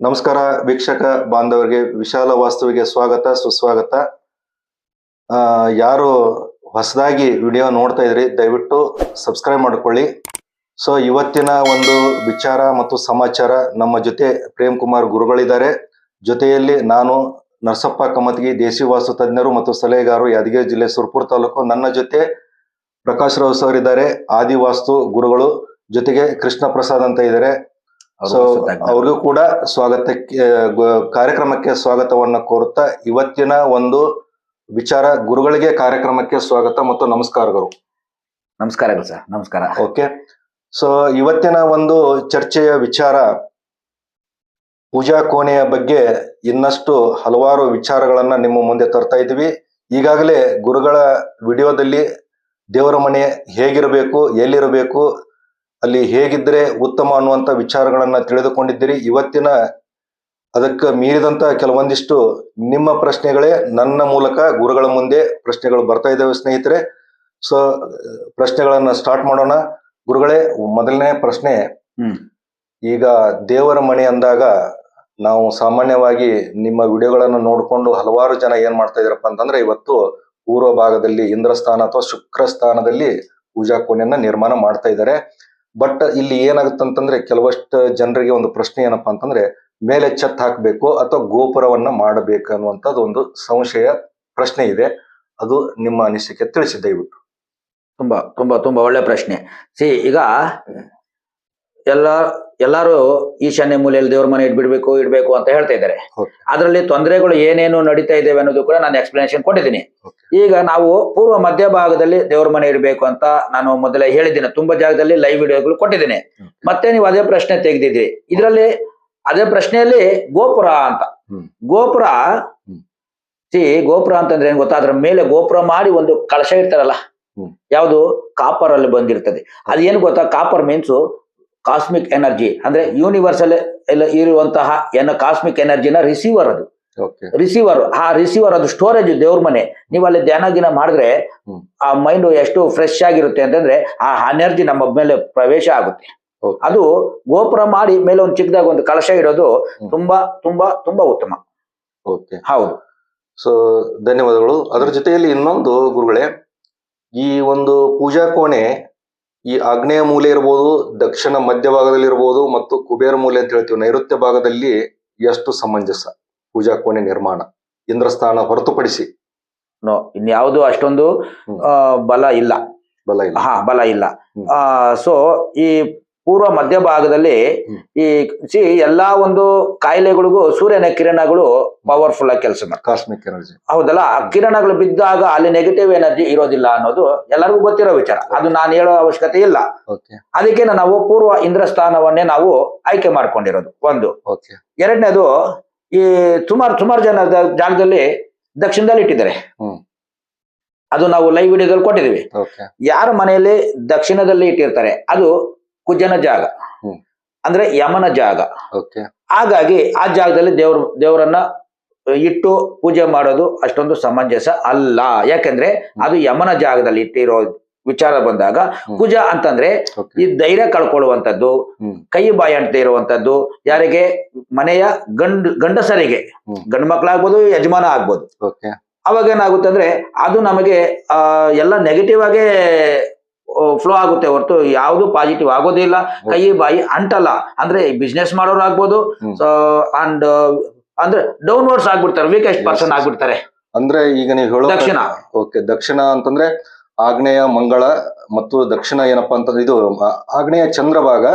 ನಮಸ್ಕಾರ ವೀಕ್ಷಕ ಬಾಂಧವರಿಗೆ ವಿಶಾಲ ವಾಸ್ತುವಿಗೆ ಸ್ವಾಗತ ಸುಸ್ವಾಗತ. ಆ, ಯಾರು ಹೊಸದಾಗಿ ವಿಡಿಯೋ ನೋಡ್ತಾ ಇದ್ರಿ ದಯವಿಟ್ಟು ಸಬ್ಸ್ಕ್ರೈಬ್ ಮಾಡ್ಕೊಳ್ಳಿ. ಸೊ ಇವತ್ತಿನ ಒಂದು ವಿಚಾರ ಮತ್ತು ಸಮಾಚಾರ ನಮ್ಮ ಜೊತೆ ಪ್ರೇಮ್ ಕುಮಾರ್ ಗುರುಗಳಿದ್ದಾರೆ. ಜೊತೆಯಲ್ಲಿ ನಾನು ನರಸಪ್ಪ ಕಮತ್ಗಿ ದೇಸಿ ವಾಸ್ತು ತಜ್ಞರು ಮತ್ತು ಸಲಹೆಗಾರರು ಯಾದಗಿರಿ ಜಿಲ್ಲೆ ಸುರ್ಪುರ್ ತಾಲೂಕು. ನನ್ನ ಜೊತೆ ಪ್ರಕಾಶ್ ರಾವ್ ಸರ್ ಇದ್ದಾರೆ ಆದಿವಾಸ್ತು ಗುರುಗಳು. ಜೊತೆಗೆ ಕೃಷ್ಣ ಪ್ರಸಾದ್ ಅಂತ ಇದ್ದಾರೆ. ಅವ್ರಿಗೂ ಕೂಡ ಸ್ವಾಗತಕ್ಕೆ ಕಾರ್ಯಕ್ರಮಕ್ಕೆ ಸ್ವಾಗತವನ್ನ ಕೋರುತ್ತಾ ಇವತ್ತಿನ ಒಂದು ವಿಚಾರ ಗುರುಗಳಿಗೆ ಕಾರ್ಯಕ್ರಮಕ್ಕೆ ಸ್ವಾಗತ ಮತ್ತು ನಮಸ್ಕಾರಗಳು. ನಮಸ್ಕಾರಗಳು ಸರ್ ನಮಸ್ಕಾರ. ಓಕೆ. ಸೊ ಇವತ್ತಿನ ಒಂದು ಚರ್ಚೆಯ ವಿಚಾರ ಪೂಜಾ ಕೋಣೆಯ ಬಗ್ಗೆ ಇನ್ನಷ್ಟು ಹಲವಾರು ವಿಚಾರಗಳನ್ನ ನಿಮ್ಮ ಮುಂದೆ ತರ್ತಾ ಇದ್ವಿ ಈಗಾಗಲೇ ಗುರುಗಳ ವಿಡಿಯೋದಲ್ಲಿ ದೇವರ ಮನೆ ಹೇಗಿರಬೇಕು ಎಲ್ಲಿರಬೇಕು ಅಲ್ಲಿ ಹೇಗಿದ್ರೆ ಉತ್ತಮ ಅನ್ನುವಂತ ವಿಚಾರಗಳನ್ನ ತಿಳಿದುಕೊಂಡಿದ್ದೀರಿ. ಇವತ್ತಿನ ಅದಕ್ಕೆ ಮೀರಿದಂತ ಕೆಲವೊಂದಿಷ್ಟು ನಿಮ್ಮ ಪ್ರಶ್ನೆಗಳೇ ನನ್ನ ಮೂಲಕ ಗುರುಗಳ ಮುಂದೆ ಪ್ರಶ್ನೆಗಳು ಬರ್ತಾ ಇದ್ದಾವೆ ಸ್ನೇಹಿತರೆ. ಸೊ ಪ್ರಶ್ನೆಗಳನ್ನ ಸ್ಟಾರ್ಟ್ ಮಾಡೋಣ. ಗುರುಗಳೇ ಮೊದಲನೇ ಪ್ರಶ್ನೆ. ಈಗ ದೇವರ ಮನೆ ಅಂದಾಗ ನಾವು ಸಾಮಾನ್ಯವಾಗಿ ನಿಮ್ಮ ವಿಡಿಯೋಗಳನ್ನು ನೋಡಿಕೊಂಡು ಹಲವಾರು ಜನ ಏನ್ ಮಾಡ್ತಾ ಇದಾರಪ್ಪ ಅಂತಂದ್ರೆ ಇವತ್ತು ಪೂರ್ವ ಭಾಗದಲ್ಲಿ ಇಂದ್ರಸ್ಥಾನ ಅಥವಾ ಶುಕ್ರ ಸ್ಥಾನದಲ್ಲಿ ಪೂಜಾ ಕೋಣೆಯನ್ನ ನಿರ್ಮಾಣ ಮಾಡ್ತಾ ಇದ್ದಾರೆ. ಬಟ್ ಇಲ್ಲಿ ಏನಾಗುತ್ತಂತಂದ್ರೆ ಕೆಲವಷ್ಟು ಜನರಿಗೆ ಒಂದು ಪ್ರಶ್ನೆ ಏನಪ್ಪಾ ಅಂತಂದ್ರೆ, ಮೇಲೆ ಛತ್ ಹಾಕಬೇಕು ಅಥವಾ ಗೋಪುರವನ್ನ ಮಾಡಬೇಕು ಅನ್ನುವಂಥದ್ದು ಒಂದು ಸಂಶಯ ಪ್ರಶ್ನೆ ಇದೆ. ಅದು ನಿಮ್ಮ ಅನಿಸಿಕೆ ತಿಳಿಸಿ ದಯವಿಟ್ಟು. ತುಂಬಾ ತುಂಬಾ ತುಂಬಾ ಒಳ್ಳೆ ಪ್ರಶ್ನೆ. ಸಿ, ಈಗ ಎಲ್ಲ ಎಲ್ಲಾರು ಈಶಾನ್ಯ ಮೂಲೆಯಲ್ಲಿ ದೇವ್ರ ಮನೆ ಇಟ್ಬಿಡ್ಬೇಕು ಇಡ್ಬೇಕು ಅಂತ ಹೇಳ್ತಾ ಇದ್ದಾರೆ. ಅದರಲ್ಲಿ ತೊಂದರೆಗಳು ಏನೇನು ನಡೀತಾ ಇದ್ದೇವೆ ಅನ್ನೋದು ಕೂಡ ನಾನು ಎಕ್ಸ್ಪ್ಲನೇಷನ್ ಕೊಟ್ಟಿದ್ದೀನಿ. ಈಗ ನಾವು ಪೂರ್ವ ಮಧ್ಯ ಭಾಗದಲ್ಲಿ ದೇವ್ರ ಮನೆ ಇಡಬೇಕು ಅಂತ ನಾನು ಮೊದಲೇ ಹೇಳಿದ್ದೀನಿ. ತುಂಬಾ ಜಾಗದಲ್ಲಿ ಲೈವ್ ವಿಡಿಯೋಗಳು ಕೊಟ್ಟಿದ್ದೀನಿ. ಮತ್ತೆ ನೀವು ಅದೇ ಪ್ರಶ್ನೆ ತೆಗೆದಿದ್ರಿ ಇದರಲ್ಲಿ ಅದೇ ಪ್ರಶ್ನೆಯಲ್ಲಿ ಗೋಪುರ ಅಂತ. ಗೋಪುರ. ಸಿ ಗೋಪುರ ಅಂತಂದ್ರೆ ಏನ್ ಗೊತ್ತಾ? ಅದ್ರ ಮೇಲೆ ಗೋಪುರ ಮಾಡಿ ಒಂದು ಕಳಶ ಇರ್ತಾರಲ್ಲ. ಯಾವುದು? ಕಾಪರ್ ಅಲ್ಲಿ ಬಂದಿರ್ತದೆ. ಅದೇನು ಗೊತ್ತಾ? ಕಾಪರ್ ಮೀನ್ಸ್ ಕಾಸ್ಮಿಕ್ ಎನರ್ಜಿ ಅಂದ್ರೆ ಯೂನಿವರ್ಸಲ್ ಇರುವಂತಹ ಏನ ಕಾಸ್ಮಿಕ್ ಎನರ್ಜಿನ ರಿಸೀವರ್ ಅದು. ಓಕೆ ರಿಸೀವರ್ ಆ ರಿಸೀವರ್ ಅದು ಸ್ಟೋರೇಜ್ ದೇವ್ರ ಮನೆ. ನೀವು ಅಲ್ಲಿ ಧ್ಯಾನ ಗಿನ ಮಾಡಿದ್ರೆ ಆ ಮೈಂಡ್ ಎಷ್ಟು ಫ್ರೆಶ್ ಆಗಿರುತ್ತೆ ಅಂತಂದ್ರೆ ಆ ಎನರ್ಜಿ ನಮ್ಮ ಮೇಲೆ ಪ್ರವೇಶ ಆಗುತ್ತೆ. ಅದು ಗೋಪುರ ಮಾಡಿ ಮೇಲೆ ಒಂದು ಚಿಕ್ಕದಾಗ ಒಂದು ಕಳಶ ಇಡೋದು. ತುಂಬಾ ತುಂಬಾ ತುಂಬಾ ಉತ್ತಮ. ಓಕೆ ಹೌದು. ಸೊ ಧನ್ಯವಾದಗಳು. ಅದರ ಜೊತೆಯಲ್ಲಿ ಇನ್ನೊಂದು ಗುರುಗಳೇ ಈ ಒಂದು ಪೂಜಾ ಕೋಣೆ ಈ ಆಗ್ನೇಯ ಮೂಲೆ ಇರ್ಬೋದು ದಕ್ಷಿಣ ಮಧ್ಯ ಭಾಗದಲ್ಲಿ ಇರ್ಬೋದು ಮತ್ತು ಕುಬೇರ ಮೂಲೆ ಅಂತ ಹೇಳ್ತೀವಿ ನೈಋತ್ಯ ಭಾಗದಲ್ಲಿ ಎಷ್ಟು ಸಮಂಜಸ ಪೂಜಾ ಕೋಣೆ ನಿರ್ಮಾಣ. ಇಂದ್ರಸ್ಥಾನ ಹೊರತುಪಡಿಸಿ. ನೋ ಇನ್ಯಾವುದು ಅಷ್ಟೊಂದು ಬಲ ಇಲ್ಲ. ಬಲ ಇಲ್ಲ. ಹಾ ಬಲ ಇಲ್ಲ. ಆ ಸೊ ಈ ಪೂರ್ವ ಮಧ್ಯಭಾಗದಲ್ಲಿ ಈ ಸಿ ಎಲ್ಲಾ ಒಂದು ಕಾಯಿಲೆಗಳಿಗೂ ಸೂರ್ಯನ ಕಿರಣಗಳು ಪವರ್ಫುಲ್ ಆಗಿ ಕೆಲಸ ಮಾಡ್ತವೆ. ಕಾಸ್ಮಿಕ್ ಎನರ್ಜಿ ಹೌದಲ್ಲ? ಆ ಕಿರಣಗಳು ಬಿದ್ದಾಗ ಅಲ್ಲಿ ನೆಗೆಟಿವ್ ಎನರ್ಜಿ ಇರೋದಿಲ್ಲ ಅನ್ನೋದು ಎಲ್ಲರಿಗೂ ಗೊತ್ತಿರೋ ವಿಚಾರ. ಅದು ನಾನು ಹೇಳೋ ಅವಶ್ಯಕತೆ ಇಲ್ಲ. ಅದಕ್ಕೆ ನಾವು ಪೂರ್ವ ಇಂದ್ರಸ್ಥಾನವನ್ನೇ ನಾವು ಆಯ್ಕೆ ಮಾಡ್ಕೊಂಡಿರೋದು. ಒಂದು. ಎರಡನೇದು ಈ ಸುಮಾರು ಸುಮಾರು ಜನ ಜಾಗದಲ್ಲಿ ದಕ್ಷಿಣದಲ್ಲಿ ಇಟ್ಟಿದ್ದಾರೆ. ಅದು ನಾವು ಲೈವ್ ವಿಡಿಯೋದಲ್ಲಿ ಕೊಟ್ಟಿದೀವಿ ಯಾರ ಮನೆಯಲ್ಲಿ ದಕ್ಷಿಣದಲ್ಲಿ ಇಟ್ಟಿರ್ತಾರೆ? ಅದು ಕುಜನ ಜಾಗ. ಅಂದ್ರೆ ಯಮನ ಜಾಗ. ಹಾಗಾಗಿ ಆ ಜಾಗದಲ್ಲಿ ದೇವ್ರ ದೇವರನ್ನ ಇಟ್ಟು ಪೂಜೆ ಮಾಡೋದು ಅಷ್ಟೊಂದು ಸಮಂಜಸ ಅಲ್ಲ. ಯಾಕಂದ್ರೆ ಅದು ಯಮನ ಜಾಗದಲ್ಲಿ ಇಟ್ಟಿರೋ ವಿಚಾರ ಬಂದಾಗ ಕುಜ ಅಂತಂದ್ರೆ ಈ ಧೈರ್ಯ ಕಳ್ಕೊಳ್ಳುವಂಥದ್ದು ಹ್ಮ್. ಕೈ ಬಾಯಿ ಅಂತ ಇರುವಂತದ್ದು ಯಾರಿಗೆ? ಮನೆಯ ಗಂಡ ಗಂಡಸರಿಗೆ. ಗಂಡು ಮಕ್ಕಳಾಗ್ಬೋದು ಯಜಮಾನ ಆಗ್ಬೋದು. ಅವಾಗ ಏನಾಗುತ್ತೆ ಅಂದ್ರೆ ಅದು ನಮಗೆ ಆ ಎಲ್ಲ ನೆಗೆಟಿವ್ ಆಗೇ ಫ್ಲೋ ಆಗುತ್ತೆ ಹೊರತು ಯಾವುದು ಪಾಸಿಟಿವ್ ಆಗೋದಿಲ್ಲ ಕೈ ಬಾಯಿ ಅಂಟಲ್ಲ ಅಂದ್ರೆ ಬಿಸ್ನೆಸ್ ಮಾಡೋರು ಆಗ್ಬೋದು. ಅಂಡ್ ಅಂದ್ರೆ ಡೌನ್ವರ್ಡ್ಸ್ ಆಗ್ಬಿಡ್ತಾರೆ ವೀಕೆಸ್ಟ್ ಪರ್ಸನ್. ಆಗ್ಬಿಡ್ತಾರೆ ಅಂದ್ರೆ ಈಗ ನೀವು ಹೇಳೋ ದಕ್ಷಿಣ. ಓಕೆ ದಕ್ಷಿಣ ಅಂತಂದ್ರೆ ಆಗ್ನೇಯ ಮಂಗಳ ಮತ್ತು ದಕ್ಷಿಣ ಏನಪ್ಪಾ ಅಂತಂದ್ರೆ ಇದು ಆಗ್ನೇಯ ಚಂದ್ರ ಚಂದ್ರಭಾಗ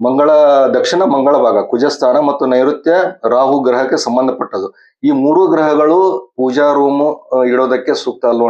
ಮಂಗಳ ದಕ್ಷಿಣ ಮಂಗಳ ಭಾಗ ಕುಜಸ್ಥಾನ ಮತ್ತು ನೈಋತ್ಯ ರಾಹು ಗ್ರಹಕ್ಕೆ ಸಂಬಂಧಪಟ್ಟದು ಈ ಮೂರು ಗ್ರಹಗಳು ಪೂಜಾ ರೂಮ್ ಇಡೋದಕ್ಕೆ ಸೂಕ್ತ ಅಲ್ವ.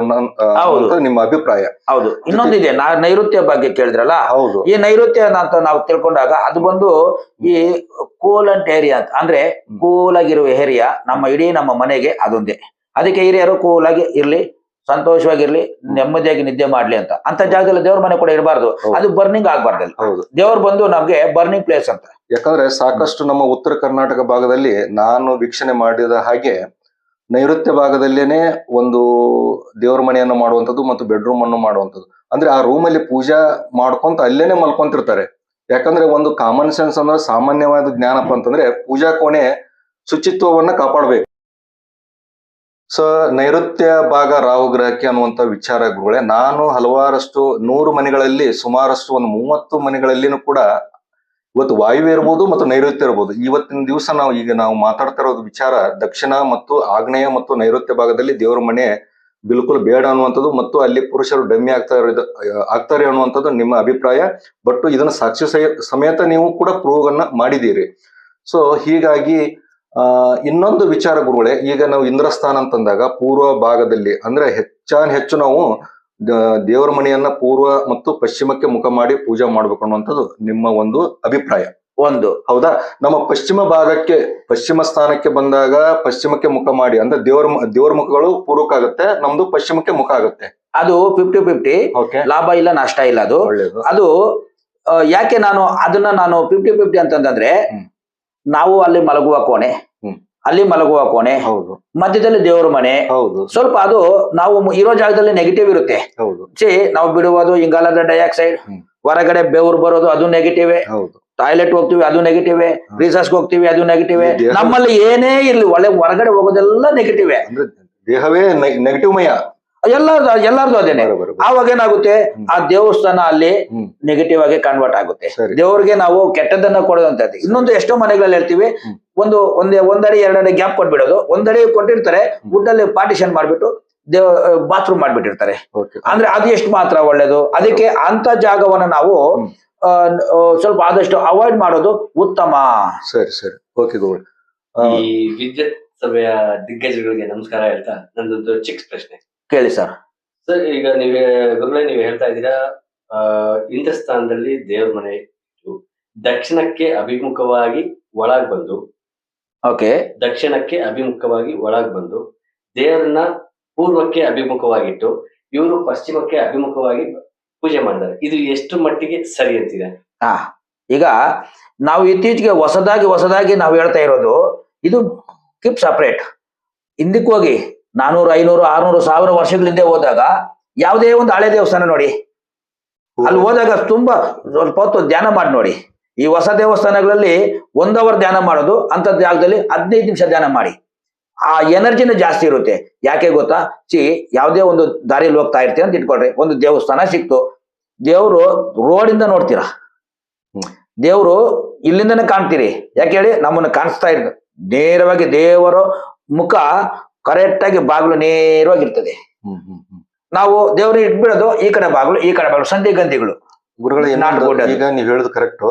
ಅಂತ ನಿಮ್ಮ ಅಭಿಪ್ರಾಯ. ಹೌದು. ಇನ್ನೊಂದಿದೆ ನಾ ನೈಋತ್ಯ ಬಗ್ಗೆ ಕೇಳಿದ್ರಲ್ಲ? ಹೌದು. ಈ ನೈಋತ್ಯ ಅಂತ ನಾವು ತಿಳ್ಕೊಂಡಾಗ ಅದು ಬಂದು ಈ ಕೂಲಂಟ್ ಏರಿಯಾ ಅಂತ ಅಂದ್ರೆ ಕೋಲಾಗಿರುವ ಏರಿಯಾ ನಮ್ಮ ಇಡೀ ನಮ್ಮ ಮನೆಗೆ ಅದೊಂದೇ. ಅದಕ್ಕೆ ಹಿರಿಯರು ಕೋಲಾಗಿ ಇರ್ಲಿ ಸಂತೋಷವಾಗಿರ್ಲಿ ನೆಮ್ಮದಿಯಾಗಿ ನಿದ್ದೆ ಮಾಡ್ಲಿ ಅಂತ. ಅಂತ ಜಾಗದಲ್ಲಿ ದೇವ್ರ ಮನೆ ಕೂಡ ಇರಬಾರ್ದು. ಅದು ಬರ್ನಿಂಗ್ ಆಗ್ಬಾರ್ದಲ್ಲ. ಹೌದು. ದೇವ್ರು ಬಂದು ನಮ್ಗೆ ಬರ್ನಿಂಗ್ ಪ್ಲೇಸ್ ಅಂತ. ಯಾಕಂದ್ರೆ ಸಾಕಷ್ಟು ನಮ್ಮ ಉತ್ತರ ಕರ್ನಾಟಕ ಭಾಗದಲ್ಲಿ ನಾನು ವೀಕ್ಷಣೆ ಮಾಡಿದ ಹಾಗೆ ನೈಋತ್ಯ ಭಾಗದಲ್ಲೇನೆ ಒಂದು ದೇವರ ಮನೆಯನ್ನು ಮಾಡುವಂಥದ್ದು ಮತ್ತು ಬೆಡ್ರೂಮ್ ಅನ್ನು ಮಾಡುವಂಥದ್ದು. ಅಂದ್ರೆ ಆ ರೂಮಲ್ಲಿ ಪೂಜಾ ಮಾಡ್ಕೊಂತ ಅಲ್ಲೇನೆ ಮಲ್ಕೊಂತಿರ್ತಾರೆ. ಯಾಕಂದ್ರೆ ಒಂದು ಕಾಮನ್ ಸೆನ್ಸ್ ಅಂದ್ರೆ ಸಾಮಾನ್ಯವಾದ ಜ್ಞಾನಪ್ಪ ಅಂತಂದ್ರೆ ಪೂಜಾ ಕೋಣೆ ಶುಚಿತ್ವವನ್ನ ಕಾಪಾಡಬೇಕು. ಸೊ ನೈಋತ್ಯ ಭಾಗ ರಾಹು ಗ್ರಹಕ್ಕೆ ಅನ್ನುವಂತ ವಿಚಾರ ಗುರುಗಳೇ, ನಾನು ಹಲವಾರಷ್ಟು ನೂರು ಮನೆಗಳಲ್ಲಿ, ಸುಮಾರಷ್ಟು ಒಂದು ಮೂವತ್ತು ಮನೆಗಳಲ್ಲಿನೂ ಕೂಡ ಇವತ್ತು ವಾಯುವೆ ಇರ್ಬೋದು ಮತ್ತು ನೈಋತ್ಯ ಇರ್ಬೋದು. ಇವತ್ತಿನ ದಿವಸ ನಾವು ಈಗ ನಾವು ಮಾತಾಡ್ತಾ ಇರೋದು ವಿಚಾರ ದಕ್ಷಿಣ ಮತ್ತು ಆಗ್ನೇಯ ಮತ್ತು ನೈಋತ್ಯ ಭಾಗದಲ್ಲಿ ದೇವರ ಮನೆ ಬಿಲ್ಕುಲ್ ಬೇಡ ಅನ್ನುವಂಥದ್ದು ಮತ್ತು ಅಲ್ಲಿ ಪುರುಷರು ಡಮ್ಮಿ ಆಗ್ತಾ ಇರೋದು, ಆಗ್ತಾರೆ ಅನ್ನುವಂಥದ್ದು ನಿಮ್ಮ ಅಭಿಪ್ರಾಯ. ಬಟ್ ಇದನ್ನ ಸಾಕ್ಷಿ ಸಮೇತ ನೀವು ಕೂಡ ಪ್ರೂವ್ ಅನ್ನ ಮಾಡಿದ್ದೀರಿ. ಸೊ ಹೀಗಾಗಿ ಇನ್ನೊಂದು ವಿಚಾರ ಗುರುಗಳೇ ಈಗ ನಾವು ಇಂದ್ರಸ್ಥಾನ ಅಂತಂದಾಗ ಪೂರ್ವ ಭಾಗದಲ್ಲಿ ಅಂದ್ರೆ ಹೆಚ್ಚಾನ್ ಹೆಚ್ಚು ನಾವು ದೇವರ ಮನೆಯನ್ನ ಪೂರ್ವ ಮತ್ತು ಪಶ್ಚಿಮಕ್ಕೆ ಮುಖ ಮಾಡಿ ಪೂಜೆ ಮಾಡ್ಬೇಕು ಅನ್ನುವಂಥದ್ದು ನಿಮ್ಮ ಒಂದು ಅಭಿಪ್ರಾಯ. ಒಂದು. ಹೌದಾ? ನಮ್ಮ ಪಶ್ಚಿಮ ಭಾಗಕ್ಕೆ ಪಶ್ಚಿಮ ಸ್ಥಾನಕ್ಕೆ ಬಂದಾಗ ಪಶ್ಚಿಮಕ್ಕೆ ಮುಖ ಮಾಡಿ ಅಂದ್ರೆ ದೇವರ ದೇವರ ಮುಖಗಳು ಪೂರ್ವಕ್ಕಾಗುತ್ತೆ ನಮ್ದು ಪಶ್ಚಿಮಕ್ಕೆ ಮುಖ ಆಗುತ್ತೆ. ಅದು ಫಿಫ್ಟಿ ಫಿಫ್ಟಿ ಲಾಭ ಇಲ್ಲ ನಷ್ಟ ಇಲ್ಲ ಅದು. ಅದು ಯಾಕೆ ನಾನು ಅದನ್ನ ನಾನು ಫಿಫ್ಟಿ ಫಿಫ್ಟಿ ಅಂತಂದ್ರೆ. ನಾವು ಅಲ್ಲಿ ಮಲಗುವ ಕೋಣೆ. ಅಲ್ಲಿ ಮಲಗುವ ಕೋಣೆ. ಹೌದು. ಮಧ್ಯದಲ್ಲಿ ದೇವರ ಮನೆ. ಹೌದು. ಸ್ವಲ್ಪ ಅದು ನಾವು ಇರೋ ಜಾಗದಲ್ಲಿ ನೆಗೆಟಿವ್ ಇರುತ್ತೆ. ಹೌದು. ಸಿ ನಾವು ಬಿಡುವುದು ಇಂಗಾಲದ ಡೈಆಕ್ಸೈಡ್ ಹೊರಗಡೆ ಬೆವರು ಬರೋದು ಅದು ನೆಗೆಟಿವ್ ಹೌದು. ಟಾಯ್ಲೆಟ್ ಹೋಗ್ತೀವಿ ಅದು ನೆಗೆಟಿವ್ ರಿಸರ್ಚ್ ಹೋಗ್ತೀವಿ ಅದು ನೆಗೆಟಿವ್ ನಮ್ಮಲ್ಲಿ ಏನೇ ಇರ್ಲಿ ಒಳ್ಳೆ ಹೊರಗಡೆ ಹೋಗೋದೆಲ್ಲ ನೆಗೆಟಿವ್ ದೇಹವೇ ನೆಗೆಟಿವ್ ಮಯ. ಎಲ್ಲ ಎಲ್ಲಾರ್ದು ಅದೇನೆ. ಆವಾಗ ಏನಾಗುತ್ತೆ? ಆ ದೇವಸ್ಥಾನ ಅಲ್ಲಿ ನೆಗೆಟಿವ್ ಆಗಿ ಕನ್ವರ್ಟ್ ಆಗುತ್ತೆ. ಸರಿ. ದೇವ್ರಿಗೆ ನಾವು ಕೆಟ್ಟದನ್ನ ಕೊಡೋದಂತ ಇನ್ನೊಂದು ಎಷ್ಟೋ ಮನೆಗಳಲ್ಲಿ ಹೇಳ್ತೀವಿ ಒಂದು ಒಂದೇ ಒಂದಡಿ ಎರಡಡಿ ಗ್ಯಾಪ್ ಕೊಟ್ಬಿಡೋದು. ಒಂದಡಿ ಕೊಟ್ಟಿರ್ತಾರೆ ವುಡ್ಡಲ್ಲಿ ಪಾರ್ಟಿಷನ್ ಮಾಡ್ಬಿಟ್ಟು ದೇವ್ ಬಾತ್ರೂಮ್ ಮಾಡ್ಬಿಟ್ಟಿರ್ತಾರೆ. ಅಂದ್ರೆ ಅದು ಎಷ್ಟು ಮಾತ್ರ ಒಳ್ಳೇದು? ಅದಕ್ಕೆ ಅಂತ ಜಾಗವನ್ನ ನಾವು ಸ್ವಲ್ಪ ಆದಷ್ಟು ಅವಾಯ್ಡ್ ಮಾಡೋದು ಉತ್ತಮ. ಸರಿ ಸರಿ. ಓಕೆ ಗೌಡ್ ಈ ವಿದ್ಯುತ್ ಸಭೆಯ ದಿಗ್ಗಜಗಳಿಗೆ ನಮಸ್ಕಾರ ಹೇಳ್ತಾ ನಂದೊಂದು ಚಿಕ್ಕ ಪ್ರಶ್ನೆ. ಕೇಳಿ ಸರ್. ಸರ್ ಈಗ ನೀವೇ ಗುರುಗಳೇ ನೀವು ಹೇಳ್ತಾ ಇದ್ದೀರಾ ಇಂದ್ರ ಸ್ಥಾನದಲ್ಲಿ ದೇವ್ರ ಮನೆ ದಕ್ಷಿಣಕ್ಕೆ ಅಭಿಮುಖವಾಗಿ ಒಳಗ್ ಬಂದು ಓಕೆ. ದಕ್ಷಿಣಕ್ಕೆ ಅಭಿಮುಖವಾಗಿ ಒಳಗ್ ಬಂದು ದೇವರನ್ನ ಪೂರ್ವಕ್ಕೆ ಅಭಿಮುಖವಾಗಿಟ್ಟು ಇವರು ಪಶ್ಚಿಮಕ್ಕೆ ಅಭಿಮುಖವಾಗಿ ಪೂಜೆ ಮಾಡಿದ್ದಾರೆ. ಇದು ಎಷ್ಟು ಮಟ್ಟಿಗೆ ಸರಿ ಅಂತಿದೆ ಹಾ ಈಗ ನಾವು ಇತ್ತೀಚೆಗೆ ಹೊಸದಾಗಿ ಹೊಸದಾಗಿ ನಾವು ಹೇಳ್ತಾ ಇರೋದು ಇದು ಕೀಪ್ ಸಪ್ರೇಟ್ ಹಿಂದಕ್ಕೆ ಹೋಗಿ ನಾನೂರು ಐನೂರು ಆರ್ನೂರು ಸಾವಿರ ವರ್ಷಗಳ ಹಿಂದೆ ಹೋದಾಗ ಯಾವುದೇ ಒಂದು ಹಳೆ ದೇವಸ್ಥಾನ ನೋಡಿ. ಅಲ್ಲಿ ಹೋದಾಗ ತುಂಬಾ ಸ್ವಲ್ಪ ಹೊತ್ತು ಧ್ಯಾನ ಮಾಡಿ ನೋಡಿ. ಈ ಹೊಸ ದೇವಸ್ಥಾನಗಳಲ್ಲಿ ಒಂದ್ ಅವರ್ ಧ್ಯಾನ ಮಾಡೋದು ಅಂತ ಜಾಗದಲ್ಲಿ ಹದಿನೈದು ನಿಮಿಷ ಧ್ಯಾನ ಮಾಡಿ. ಆ ಎನರ್ಜಿನ ಜಾಸ್ತಿ ಇರುತ್ತೆ. ಯಾಕೆ ಗೊತ್ತಾ? ಸಿ ಯಾವುದೇ ಒಂದು ದಾರಿಯಲ್ಲಿ ಹೋಗ್ತಾ ಇರ್ತೀವಿ ಅಂತ ಇಟ್ಕೊಳ್ರಿ. ಒಂದು ದೇವಸ್ಥಾನ ಸಿಕ್ತು. ದೇವರು ರೋಡಿಂದ ನೋಡ್ತೀರಾ. ದೇವರು ಇಲ್ಲಿಂದನೇ ಕಾಣ್ತೀರಿ. ಯಾಕೆ ಹೇಳಿ? ನಮ್ಮನ್ನು ಕಾಣಿಸ್ತಾ ಇರ್ತದೆ ನೇರವಾಗಿ ದೇವರ ಮುಖ ಕರೆಕ್ಟ್ ಆಗಿ ಬಾಗಿಲು ನೇರವಾಗಿರ್ತದೆ. ಹ್ಮ್ ಹ್ಮ್ ಹ್ಮ್. ನಾವು ದೇವ್ರಿಗೆ ಇಟ್ಬಿಡೋದು ಈ ಕಡೆ ಬಾಗಿಲು ಈ ಕಡೆ ಬಾಗಿಲು ಸಂಧಿ ಗಂಧಿಗಳು. ಗುರುಗಳು. ಈಗ ನೀವು ಹೇಳುದು ಕರೆಕ್ಟ್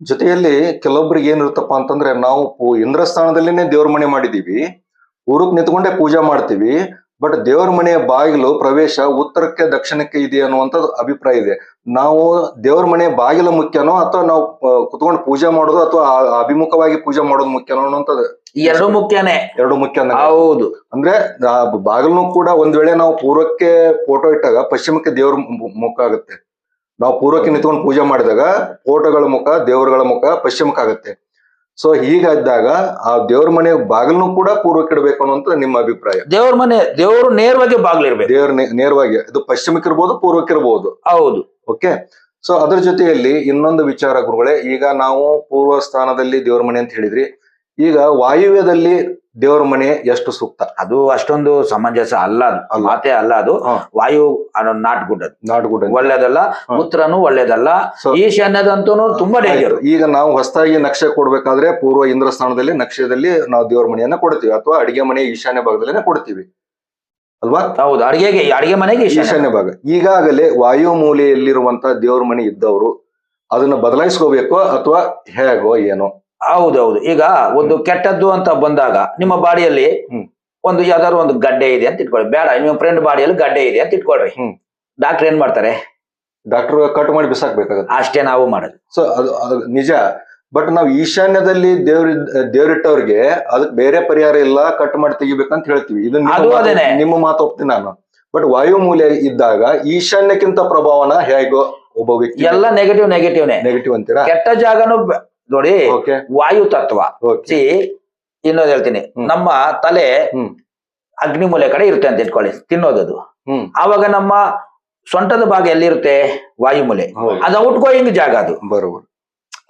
ಜೊತೆಯಲ್ಲಿ ಕೆಲವೊಬ್ರಿಗೆ ಏನಿರುತ್ತಪ್ಪ ಅಂತಂದ್ರೆ ನಾವು ಇಂದ್ರಸ್ಥಾನದಲ್ಲಿನೇ ಇಂದ್ರ ಸ್ಥಾನದಲ್ಲಿನೇ ದೇವ್ರ ಮನೆ ಮಾಡಿದೀವಿ. ಊರಕ್ ನಿಂತ್ಕೊಂಡೇ ಪೂಜಾ ಮಾಡ್ತೀವಿ. ಬಟ್ ದೇವರ ಮನೆಯ ಬಾಗಿಲು ಪ್ರವೇಶ ಉತ್ತರಕ್ಕೆ ದಕ್ಷಿಣಕ್ಕೆ ಇದೆ ಅನ್ನುವಂಥದ್ದು ಅಭಿಪ್ರಾಯ ಇದೆ. ನಾವು ದೇವರ ಮನೆಯ ಬಾಗಿಲು ಮುಖ್ಯನೋ ಅಥವಾ ನಾವು ಕುತ್ಕೊಂಡು ಪೂಜೆ ಮಾಡೋದು ಅಥವಾ ಅಭಿಮುಖವಾಗಿ ಪೂಜೆ ಮಾಡೋದು ಮುಖ್ಯನೋ ಅನ್ನುವಂಥದ್ದು. ಎರಡು ಮುಖ್ಯನೇ. ಎರಡು ಮುಖ್ಯ ಅಂದಂಗೆ. ಹೌದು. ಅಂದ್ರೆ ಬಾಗಿಲು ಕೂಡ ಒಂದ್ ವೇಳೆ ನಾವು ಪೂರ್ವಕ್ಕೆ ಫೋಟೋ ಇಟ್ಟಾಗ ಪಶ್ಚಿಮಕ್ಕೆ ದೇವ್ರ ಮುಖ ಆಗುತ್ತೆ. ನಾವು ಪೂರ್ವಕ್ಕೆ ನಿಂತ್ಕೊಂಡು ಪೂಜೆ ಮಾಡಿದಾಗ ಫೋಟೋಗಳ ಮುಖ ದೇವರುಗಳ ಮುಖ ಪಶ್ಚಿಮಕ್ಕೆ ಆಗುತ್ತೆ. ಸೊ ಹೀಗಾದಾಗ ಆ ದೇವ್ರ ಮನೆ ಬಾಗಿಲು ಕೂಡ ಪೂರ್ವಕ್ಕೆ ಇಡಬೇಕು ಅನ್ನುವಂತ ನಿಮ್ಮ ಅಭಿಪ್ರಾಯ. ದೇವ್ರ ಮನೆ ದೇವರು ನೇರವಾಗಿ ಬಾಗಿಲಿರ್ಬೇಕು ದೇವ್ರ ನೇರವಾಗಿ ಇದು ಪಶ್ಚಿಮಕ್ಕೆ ಇರ್ಬೋದು ಪೂರ್ವಕ್ಕೆ ಇರ್ಬೋದು. ಹೌದು. ಓಕೆ ಸೊ ಅದ್ರ ಜೊತೆಯಲ್ಲಿ ಇನ್ನೊಂದು ವಿಚಾರ ಗುರುಗಳೇ ಈಗ ನಾವು ಪೂರ್ವ ಸ್ಥಾನದಲ್ಲಿ ದೇವ್ರ ಮನೆ ಅಂತ ಹೇಳಿದ್ರಿ. ಈಗ ವಾಯುವ್ಯದಲ್ಲಿ ದೇವ್ರ ಮನೆ ಎಷ್ಟು ಸೂಕ್ತ? ಅದು ಅಷ್ಟೊಂದು ಸಮಂಜಸ ಅಲ್ಲ ಅದು. ಅಲ್ಲ. ಮಾತೇ ಅಲ್ಲ ಅದು. ವಾಯು ನಾಟ್ ಗುಡ್ ಅದು ನಾಟ್ ಗುಡ್ ಒಳ್ಳೇದಲ್ಲ. ಉತ್ತರನು ಒಳ್ಳೇದಲ್ಲ. ಈಶಾನ್ಯದಂತೂ ತುಂಬಾ ಡೇಂಜರ್ ಈಗ ನಾವು ಹೊಸದಾಗಿ ನಕ್ಷೆ ಕೊಡ್ಬೇಕಾದ್ರೆ ಪೂರ್ವ ಇಂದ್ರ ಸ್ಥಾನದಲ್ಲಿ ನಕ್ಷೆದಲ್ಲಿ ನಾವು ದೇವ್ರ ಮನೆಯನ್ನ ಕೊಡ್ತೀವಿ ಅಥವಾ ಅಡಿಗೆ ಮನೆ ಈಶಾನ್ಯ ಭಾಗದಲ್ಲೇ ಕೊಡ್ತೀವಿ. ಅಲ್ವಾ? ಹೌದು ಅಡಿಗೆಗೆ ಅಡಿಗೆ ಮನೆಗೆ ಈಶಾನ್ಯ ಭಾಗ. ಈಗಾಗಲೇ ವಾಯು ಮೂಲೆಯಲ್ಲಿರುವಂತ ದೇವ್ರ ಮನೆ ಇದ್ದವರು ಅದನ್ನ ಬದಲಾಯಿಸ್ಕೋಬೇಕೋ ಅಥವಾ ಹೇಗೋ ಏನೋ. ಹೌದೌದು. ಈಗ ಒಂದು ಕೆಟ್ಟದ್ದು ಅಂತ ಬಂದಾಗ ನಿಮ್ಮ ಬಾಡಿಯಲ್ಲಿ ಹ್ಮ್. ಒಂದು ಯಾವ್ದಾದ್ರು ಒಂದು ಗಡ್ಡೆ ಇದೆ ಅಂತ ಇಟ್ಕೊಳ್ಳಿ. ಬೇಡ ನಿಮ್ಮ ಫ್ರೆಂಡ್ ಬಾಡಿಯಲ್ಲಿ ಗಡ್ಡೆ ಇದೆ ಅಂತ ಇಟ್ಕೊಳ್ರಿ. ಡಾಕ್ಟರ್ ಏನ್ ಮಾಡ್ತಾರೆ? ಡಾಕ್ಟರ್ ಕಟ್ ಮಾಡಿ ಬಿಸಾಕ್ಬೇಕಾಗುತ್ತೆ. ಅಷ್ಟೇ ನಾವು ಮಾಡೋದು. ಸೊ ಅದು ಅದು ನಿಜ. ಬಟ್ ನಾವು ಈಶಾನ್ಯದಲ್ಲಿ ದೇವ್ರ ದೇವ್ರಿಟ್ಟವ್ರಿಗೆ ಅದಕ್ಕೆ ಬೇರೆ ಪರಿಹಾರ ಇಲ್ಲ ಕಟ್ ಮಾಡಿ ತೆಗಿಬೇಕಂತ ಹೇಳ್ತೀವಿ. ಇದು ನಿಮ್ಮ ಮಾತು- ಅದೇನೆ. ನಿಮ್ಮ ಮಾತು ಒಪ್ತೀನಿ ನಾನು. ಬಟ್ ವಾಯು ಮೂಲೆ ಇದ್ದಾಗ ಈಶಾನ್ಯಕ್ಕಿಂತ ಪ್ರಭಾವನ ಹೇಗೋ ಒಬ್ಬ ವ್ಯಕ್ತಿ ಎಲ್ಲ ನೆಗೆಟಿವ್ ನೆಗೆಟಿವ್ ನೆಗೆಟಿವ್ ಅಂತೀರಾ? ಕೆಟ್ಟ ಜಾಗನು ನೋಡಿ ವಾಯು ತತ್ವ ಸಿ ಇನ್ನೊಂದು ಹೇಳ್ತೀನಿ. ನಮ್ಮ ತಲೆ ಅಗ್ನಿ ಮೂಲೆ ಕಡೆ ಇರುತ್ತೆ ಅಂತ ಇಟ್ಕೊಳ್ಳಿ ತಿನ್ನೋದದು. ಆವಾಗ ನಮ್ಮ ಸೊಂಟದ ಭಾಗ ಎಲ್ಲಿರುತ್ತೆ? ವಾಯು ಮೂಲೆ ಅದು ಔಟ್ ಗೋಯಿಂಗ್ ಜಾಗ ಅದು. ಬರೋಬರ್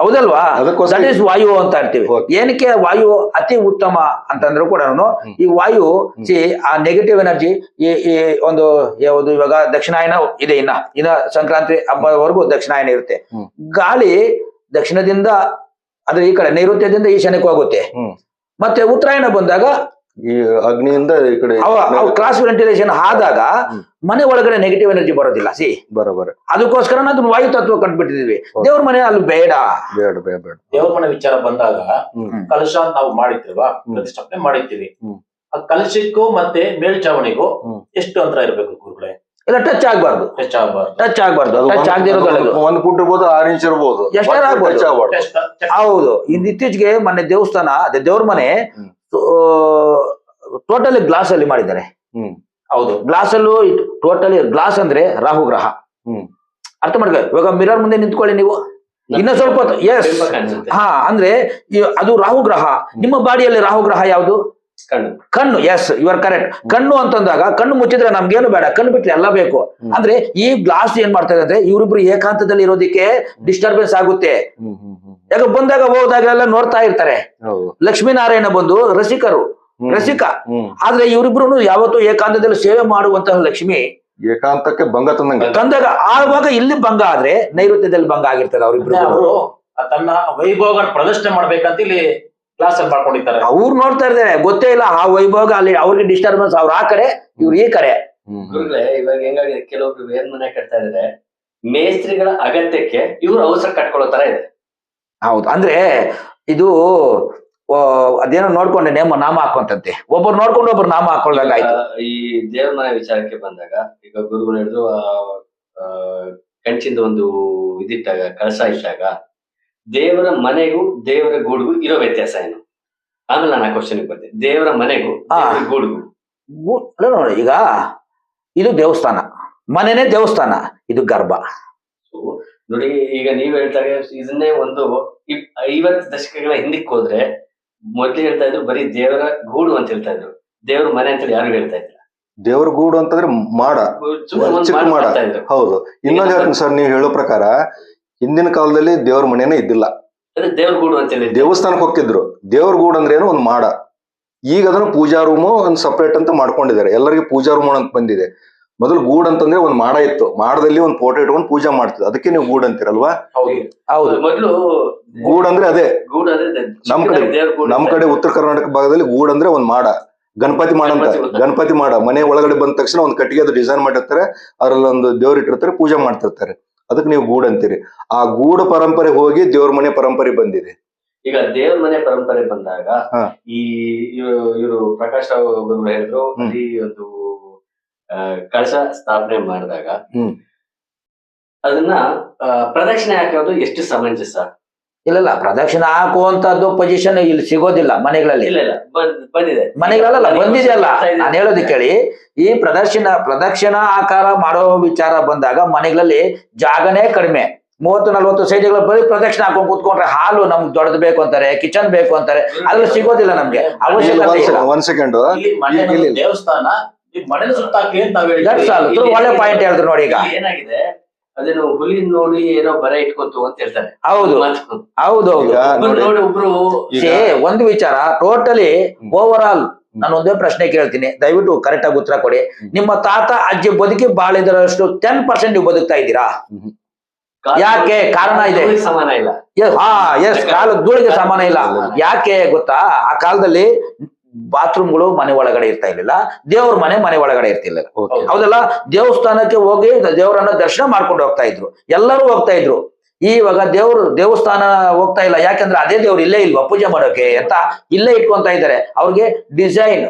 ಹೌದಲ್ವಾ? ದಟ್ ವಾಯು ಅಂತ ಇರ್ತೀವಿ. ಏನಕ್ಕೆ ವಾಯು ಅತಿ ಉತ್ತಮ ಅಂತಂದ್ರು ಕೂಡ ನಾನು ಈ ವಾಯು ಸಿ ಆ ನೆಗೆಟಿವ್ ಎನರ್ಜಿ ಈ ಈ ಒಂದು ಯಾವುದು ಇವಾಗ ದಕ್ಷಿಣಾಯನ ಇದೆ ಇನ್ನ. ಇನ್ನ ಸಂಕ್ರಾಂತಿ ಹಬ್ಬದವರೆಗೂ ದಕ್ಷಿಣಾಯನ ಇರುತ್ತೆ. ಗಾಳಿ ದಕ್ಷಿಣದಿಂದ ಅಂದ್ರೆ ಈ ಕಡೆ ನೈಋತ್ಯದಿಂದ ಈಶಾನ್ಯಕ್ಕೆ ಹೋಗುತ್ತೆ. ಹ್ಮ್. ಮತ್ತೆ ಉತ್ತರಾಯಣ ಬಂದಾಗ ಈ ಅಗ್ನಿಯಿಂದ ಈ ಕಡೆ ಕ್ರಾಸ್ ವೆಂಟಿಲೇಷನ್ ಆದಾಗ ಮನೆ ಒಳಗಡೆ ನೆಗೆಟಿವ್ ಎನರ್ಜಿ ಬರೋದಿಲ್ಲ ಸಿ. ಬರೋಬರ. ಅದಕ್ಕೋಸ್ಕರ ನಾವು ವಾಯು ತತ್ವ ಕಟ್ಬಿಟ್ಟಿದೀವಿ ದೇವ್ರ ಮನೆ ಅಲ್ಲಿ ಬೇಡ. ಬೇಡ ಬೇಡ ಬೇಡ. ದೇವ್ರ ಮನೆ ವಿಚಾರ ಬಂದಾಗ. ಕಲಶ ಅಂತ ನಾವು ಮಾಡಿರ್ತೀವಾ ಪ್ರತಿಷ್ಠಾಪನೆ ಮಾಡಿರ್ತೀವಿ. ಆ ಕಲಶಕ್ಕೂ ಮತ್ತೆ ಮೇಲ್ಚಾವಣಿಗೂ. ಎಷ್ಟು ಅಂತರ ಇರಬೇಕು ಗುರುಗಳೇ? ಇಲ್ಲ ಟಚ್ ಆಗ್ಬಾರ್ದು. ಟಚ್ ಆಗ್ಬಾರ್ದು. ಅದು ಟಚ್ ಆಗದೆ ಇರೋದು ಒಳ್ಳೇದು ಒಂದ್ ಫುಟ್ ಇರ್ಬೋದು ಆರ್ ಇಂಚ್ ಇರ್ಬೋದು. ಎಷ್ಟಾರ ಆಗ್ಬಾರ್ದು. ಹೌದು. ಇನ್ ಇತ್ತೀಚೆಗೆ ಮೊನ್ನೆ ದೇವಸ್ಥಾನ ಅದೇ ದೇವ್ರ ಮನೆ. ಟೋಟಲಿ ಗ್ಲಾಸ್ ಅಲ್ಲಿ ಮಾಡಿದ್ದಾರೆ. ಹ್ಮ್. ಹೌದು. ಗ್ಲಾಸ್ ಅಲ್ಲೂ ಟೋಟಲಿ ಗ್ಲಾಸ್ ಅಂದ್ರೆ ರಾಹು ಗ್ರಹ. ಹ್ಮ್. ಅರ್ಥ ಮಾಡ್ಕೊಳ್ಳಿ ಇವಾಗ ಮಿರರ್ ಮುಂದೆ ನಿಂತ್ಕೊಳ್ಳಿ ನೀವು. ಇನ್ನ ಸ್ವಲ್ಪ ಎಸ್ ಹಾ ಅಂದ್ರೆ ಅದು ರಾಹು ಗ್ರಹ. ನಿಮ್ಮ ಬಾಡಿಯಲ್ಲಿ ರಾಹು ಗ್ರಹ ಯಾವುದು? ಕಣ್ಣು. ಕಣ್ಣು ಎಸ್ ಯುವರ್ ಕರೆಕ್ಟ್ ಕಣ್ಣು ಅಂತಂದಾಗ ಕಣ್ಣು ಮುಚ್ಚಿದ್ರೆ ನಮ್ಗೇನು ಬೇಡ ಕಣ್ಣು ಬಿಟ್ರೆ ಎಲ್ಲ ಬೇಕು. ಅಂದ್ರೆ ಈ ಗ್ಲಾಸ್ ಏನ್ ಮಾಡ್ತಾರೆ ಅಂದ್ರೆ ಇವರಿಬ್ರು ಏಕಾಂತದಲ್ಲಿ ಇರೋದಕ್ಕೆ ಡಿಸ್ಟರ್ಬೆನ್ಸ್ ಆಗುತ್ತೆ. ಹ್ಮ್ ಹ್ಮ್ ಹ್ಮ್ ಯಾಕೆ ಬಂದಾಗ ಹೋದಾಗೆಲ್ಲ ನೋಡ್ತಾ ಇರ್ತಾರೆ. ಹೌದು. ಲಕ್ಷ್ಮೀನಾರಾಯಣ ಬಂದು ರಸಿಕರು. ರಸಿಕ. ಆದ್ರೆ ಇವರಿಬ್ರು ಯಾವತ್ತೂ ಏಕಾಂತದಲ್ಲಿ ಸೇವೆ ಮಾಡುವಂತಹ ಲಕ್ಷ್ಮಿ. ಏಕಾಂತಕ್ಕೆ ಭಂಗ ತಂದಂಗ. ತಂದಾಗ ಆವಾಗ ಇಲ್ಲಿ ಭಂಗ ಆದ್ರೆ ನೈಋತ್ಯದಲ್ಲಿ ಭಂಗ ಆಗಿರ್ತದೆ ಅವರಿಬ್ರು. ಅವರು ತನ್ನ ವೈಭೋಗ ಪ್ರದರ್ಶನ ಮಾಡ್ಬೇಕಂತ ಇಲ್ಲಿ ಕ್ಲಾಸ್ ಅಲ್ಲಿ ಮಾಡ್ಕೊಂಡಿದ್ದಾರೆ. ಅವ್ರು ನೋಡ್ತಾ ಇದ್ದಾರೆ ಗೊತ್ತೇ ಇಲ್ಲ ಆ ವೈಭೋಗ ಅಲ್ಲಿ ಅವ್ರಿಗೆ ಡಿಸ್ಟರ್ಬೆನ್ಸ್ ಅವ್ರು ಆ ಕಡೆ ಇವ್ರು ಈ ಕಡೆ. ಗುರುಗಳೇ ಇವಾಗ ಹೆಂಗಾಗಿದೆ? ಕೆಲವೊಬ್ರು ಏನ್ ಮನೆ ಕಟ್ತಾ ಇದ್ರೆ ಮೇಸ್ತ್ರಿಗಳ ಅಗತ್ಯಕ್ಕೆ ಇವ್ರು ಅವಸರ ಕಟ್ಕೊಳ್ಳೋ ತರ ಇದೆ. ಹೌದು. ಅಂದ್ರೆ ಇದು ಅದೇನೋ ನೋಡ್ಕೊಂಡೆ ನೇಮ ನಾಮ ಹಾಕೊಂತಂತೆ ಒಬ್ಬರು ನೋಡ್ಕೊಂಡು ಒಬ್ರು ನಾಮ ಹಾಕೊಂಡಾಗ ಆಯ್ತು ಈ ದೇವ್ರ ಮನೆ ವಿಚಾರಕ್ಕೆ ಬಂದಾಗ ಈಗ ಗುರುಗಳು ಹಿಡಿದು ಕಂಚಿಂದ ಒಂದು ಇದಿಟ್ಟಾಗ ಕಳಸ ಇಟ್ಟಾಗ ದೇವರ ಮನೆಗೂ ದೇವರ ಗೂಡುಗೂ ಇರೋ ವ್ಯತ್ಯಾಸ ಏನು? ಆಮೇಲೆ ನಾನು ಆ ಕ್ವಶನ್ ಬರ್ತೀನಿ. ದೇವರ ಮನೆಗೂ ಗೂಡುಗೂ ದೇವರ ಗೂಡಿಗೂ. ನೋಡಿ ಈಗ ಇದು ದೇವಸ್ಥಾನ. ಮನೆನೇ ದೇವಸ್ಥಾನ. ಇದು ಗರ್ಭ. ನೋಡಿ ಈಗ ನೀವ್ ಹೇಳ್ತಾರೆ ಇದನ್ನೇ ಒಂದು ಐವತ್ತು ದಶಕಗಳ ಹಿಂದಕ್ಕೆ ಹೋದ್ರೆ ಮೊದ್ಲು ಹೇಳ್ತಾ ಇದ್ರು ಬರೀ ದೇವರ ಗೂಡು ಅಂತ ಹೇಳ್ತಾ ಇದ್ರು. ದೇವರ ಮನೆ ಅಂತೇಳಿ ಯಾರು ಹೇಳ್ತಾ ಇದ್ರು ದೇವ್ರ ಗೂಡು ಅಂತಂದ್ರೆ ಮಾಡ. ಚಿಕ್ಕ ಮಾಡ. ಮಾಡ್ತಾ ಇದ್ರು. ಹೌದು. ಇನ್ನೊಂದು ಹೇಳ್ತೀನಿ ಸರ್ ನೀವು ಹೇಳೋ ಪ್ರಕಾರ ಹಿಂದಿನ ಕಾಲದಲ್ಲಿ ದೇವ್ರ ಮನೆನೇ ಇದ್ದಿಲ್ಲ. ದೇವ್ರಗೂಡು ದೇವ್ರ ಅಂತ ಹೇಳಿ ದೇವಸ್ಥಾನಕ್ಕೆ ಹೋಗ್ತಿದ್ರು ದೇವ್ರ ಗೂಡು ಅಂದ್ರೆ ಏನು? ಒಂದು ಮಾಡ. ಈಗ ಅದನ್ನ ಪೂಜಾ ರೂಮು ಒಂದು ಸಪ್ರೇಟ್ ಅಂತ ಮಾಡ್ಕೊಂಡಿದ್ದಾರೆ. ಎಲ್ಲರಿಗೂ ಪೂಜಾ ರೂಮ್ ಅಂತ ಬಂದಿದೆ. ಮೊದಲು ಗೂಡ್ ಅಂತಂದ್ರೆ ಒಂದು ಮಾಡ ಇತ್ತು. ಮಾಡದಲ್ಲಿ ಒಂದು ಫೋಟೋ ಇಟ್ಕೊಂಡು ಪೂಜಾ ಮಾಡ್ತಿದ್ರು. ಅದಕ್ಕೆ ನೀವು ಗೂಡ್ ಅಂತೀರಲ್ವಾ? ಹೌದು. ಹೌದು. ಮೊದ್ಲು ಗೂಡ್ ಅಂದ್ರೆ ಅದೇ. ಗೂಡು ನಮ್ ಕಡೆ- ದೇವ್ರ ಗೂಡು ನಮ್ ಕಡೆ ಉತ್ತರ ಕರ್ನಾಟಕ ಭಾಗದಲ್ಲಿ ಗೂಡ್ ಅಂದ್ರೆ ಒಂದ್ ಮಾಡ. ಗಣಪತಿ ಮಾಡ ಅಂತ ಗಣಪತಿ ಮಾಡ. ಮನೆ ಒಳಗಡೆ ಬಂದ ತಕ್ಷಣ ಒಂದ್ ಕಟ್ಟಿಗೆ ಅದು ಡಿಸೈನ್ ಮಾಡಿರ್ತಾರೆ. ಅದ್ರಲ್ಲಿ ಒಂದು ದೇವ್ರ ಇಟ್ಟಿರ್ತಾರೆ ಪೂಜೆ ಮಾಡ್ತಿರ್ತಾರೆ. ಅದಕ್ಕೆ ನೀವು ಗೂಡ್ ಅಂತೀರಿ. ಆ ಗೂಡು ಪರಂಪರೆ ಹೋಗಿ ದೇವ್ರ ಮನೆ ಪರಂಪರೆ ಬಂದಿದೆ. ಈಗ ದೇವ್ರ ಮನೆ ಪರಂಪರೆ ಬಂದಾಗ. ಈ ಇವರು ಪ್ರಕಾಶ್ ರಾವ್ ಹೇಳಿದ್ರು ಈ ಒಂದು ಕಳಸ ಕಳಶ ಸ್ಥಾಪನೆ ಮಾಡಿದಾಗ ಅದನ್ನ ಪ್ರದಕ್ಷಿಣೆ ಹಾಕೋದು ಎಷ್ಟು ಸಮಂಜಸ? ಇಲ್ಲ ಇಲ್ಲ ಪ್ರದಕ್ಷಿಣೆ ಹಾಕುವಂತದ್ದು ಪೊಸಿಷನ್ ಇಲ್ಲಿ ಸಿಗೋದಿಲ್ಲ ಮನೆಗಳಲ್ಲಿ. ಇಲ್ಲ ಇಲ್ಲ ಬಂದಿದೆ. ಮನೆಗಳಲ್ಲ ಬರ್ತಾ ಇದೆ. ನಾನು ಹೇಳೋದು ಕೇಳಿ ಈ ಪ್ರದರ್ಶನ ಪ್ರದಕ್ಷಿಣ ಆಕಾರ ಮಾಡೋ ವಿಚಾರ ಬಂದಾಗ ಮನೆಗಳಲ್ಲಿ ಜಾಗನೇ ಕಡಿಮೆ. ಮೂವತ್ತು ನಲ್ವತ್ತು ಸೈಡ್ಗಳ ಬರೀ ಪ್ರದಕ್ಷಿಣೆ ಹಾಕೊಂಡು ಕೂತ್ಕೊಂಡ್ರೆ ಹಾಲು ನಮ್ಗೆ ದೊಡ್ಡದು ಬೇಕು ಅಂತಾರೆ ಕಿಚನ್ ಬೇಕು ಅಂತಾರೆ ಅದ್ರಲ್ಲಿ ಸಿಗೋದಿಲ್ಲ ನಮ್ಗೆ. ಅವಶ್ಯಕತೆ ಒಳ್ಳೆ ಪಾಯಿಂಟ್ ಹೇಳಿದ್ರು ನೋಡಿ ಈಗ. ಏನಾಗಿದೆ? ಅದೇನು ಹುಲಿ ನೋಡಿ ಏನೋ ಬರ ಇಟ್ಕೊತು ಅಂತ ಹೇಳ್ತಾರೆ. ಹೌದು. ಮಾತು. ಹೌದು ಹೌದು ನೋಡಿ. ಒಬ್ರು ಒಂದು ವಿಚಾರ. ಟೋಟಲಿ ಓವರ್ ಆಲ್ ನಾನು ಒಂದೇ ಪ್ರಶ್ನೆ ಕೇಳ್ತೀನಿ. ದಯವಿಟ್ಟು ಕರೆಕ್ಟ್ ಆಗಿ ಉತ್ತರ ಕೊಡಿ. ನಿಮ್ಮ ತಾತ ಅಜ್ಜಿ ಬದುಕಿ ಬಾಳಿದರಷ್ಟು ಟೆನ್ ಪರ್ಸೆಂಟ್ ನೀವು ಬದುಕ್ತಾ ಇದ್ದೀರಾ? ಯಾಕೆ? ಕಾರಣ ಇದೆ. ಸಮಾನ ಇಲ್ಲ. ಹಾ ಎಸ್ ಕಾಲ ಧೂಳಿಗೆ ಸಮಾನ ಇಲ್ಲ. ಯಾಕೆ ಗೊತ್ತಾ? ಆ ಕಾಲದಲ್ಲಿ ಬಾತ್ರೂಮ್ಗಳು ಮನೆ ಒಳಗಡೆ ಇರ್ತಾ ಇರ್ಲಿಲ್ಲ. ದೇವ್ರ ಮನೆ ಮನೆ ಒಳಗಡೆ ಇರ್ತಿಲ್ಲ ಹೌದಲ್ಲ? ದೇವಸ್ಥಾನಕ್ಕೆ ಹೋಗಿ ದೇವರನ್ನ ದರ್ಶನ ಮಾಡ್ಕೊಂಡು ಹೋಗ್ತಾ ಇದ್ರು. ಎಲ್ಲರೂ ಹೋಗ್ತಾ ಇದ್ರು. ಈವಾಗ ದೇವ್ರು ದೇವಸ್ಥಾನ ಹೋಗ್ತಾ ಇಲ್ಲ. ಯಾಕಂದ್ರೆ ಅದೇ ದೇವ್ರು ಇಲ್ಲೇ ಇಲ್ವಾ ಪೂಜೆ ಮಾಡೋಕೆ ಅಂತ ಇಲ್ಲೇ ಇಟ್ಕೊಂತ ಇದ್ದಾರೆ. ಅವ್ರಿಗೆ ಡಿಸೈನ್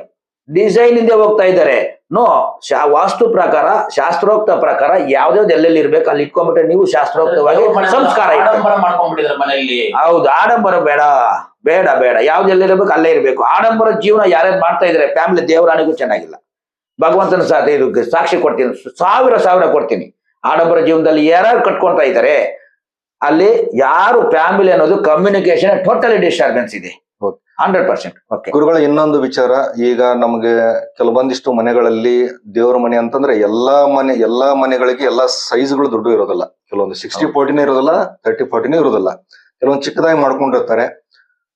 ಡಿಸೈನ್ ಇಂದ ಹೋಗ್ತಾ ಇದ್ದಾರೆ. ನೋ ಶಾ ವಾಸ್ತು ಪ್ರಕಾರ ಶಾಸ್ತ್ರೋಕ್ತ ಪ್ರಕಾರ ಯಾವ್ದಾವ್ದು ಎಲ್ಲೆಲ್ಲಿ ಇರ್ಬೇಕು ಅಲ್ಲಿ ಇಟ್ಕೊಂಡ್ಬಿಟ್ರೆ ನೀವು ಶಾಸ್ತ್ರೋಕ್ತವಾಗಿ ಸಂಸ್ಕಾರ ಹೌದು ಆಡಂಬರ ಬೇಡ. ಬೇಡ ಬೇಡ. ಯಾವ್ದು ಎಲ್ಲಿರ್ಬೇಕು ಅಲ್ಲೇ ಇರಬೇಕು. ಆಡಂಬರ ಜೀವನ ಯಾರ್ಯಾರು ಮಾಡ್ತಾ ಇದ್ರೆ ಫ್ಯಾಮಿಲಿ ದೇವರಾಣಿಗೂ ಚೆನ್ನಾಗಿಲ್ಲ. ಭಗವಂತನ ಸಾಧ್ಯ ಇದು ಸಾಕ್ಷಿ ಕೊಡ್ತೀನಿ. ಸಾವಿರ ಸಾವಿರ ಕೊಡ್ತೀನಿ. ಆಡಂಬರ ಜೀವನದಲ್ಲಿ ಯಾರು ಕಟ್ಕೊಂತಾ ಇದ್ದಾರೆ? ಅಲ್ಲಿ ಯಾರು ಫ್ಯಾಮಿಲಿ ಅನ್ನೋದು ಕಮ್ಯುನಿಕೇಶನ್ ಟೋಟಲಿ ಡಿಸ್ಟರ್ಬೆನ್ಸ್ ಇದೆ. ಹಂಡ್ರೆಡ್ ಪರ್ಸೆಂಟ್ ಓಕೆ ಗುರುಗಳ ಇನ್ನೊಂದು ವಿಚಾರ. ಈಗ ನಮಗೆ ಕೆಲವೊಂದಿಷ್ಟು ಮನೆಗಳಲ್ಲಿ ದೇವರ ಮನೆ ಅಂತಂದ್ರೆ ಎಲ್ಲಾ ಮನೆ ಎಲ್ಲಾ ಮನೆಗಳಿಗೆ ಎಲ್ಲಾ ಸೈಜ್ಗಳು ದುಡ್ಡು ಇರೋದಿಲ್ಲ. ಕೆಲವೊಂದು ಸಿಕ್ಸ್ಟಿ ಫೋರ್ಟಿನೇ ಇರೋದಿಲ್ಲ ತರ್ಟಿ ಫೋರ್ಟಿನೇ ಇರೋದಿಲ್ಲ. ಕೆಲವೊಂದು ಚಿಕ್ಕದಾಗಿ ಮಾಡ್ಕೊಂಡಿರ್ತಾರೆ.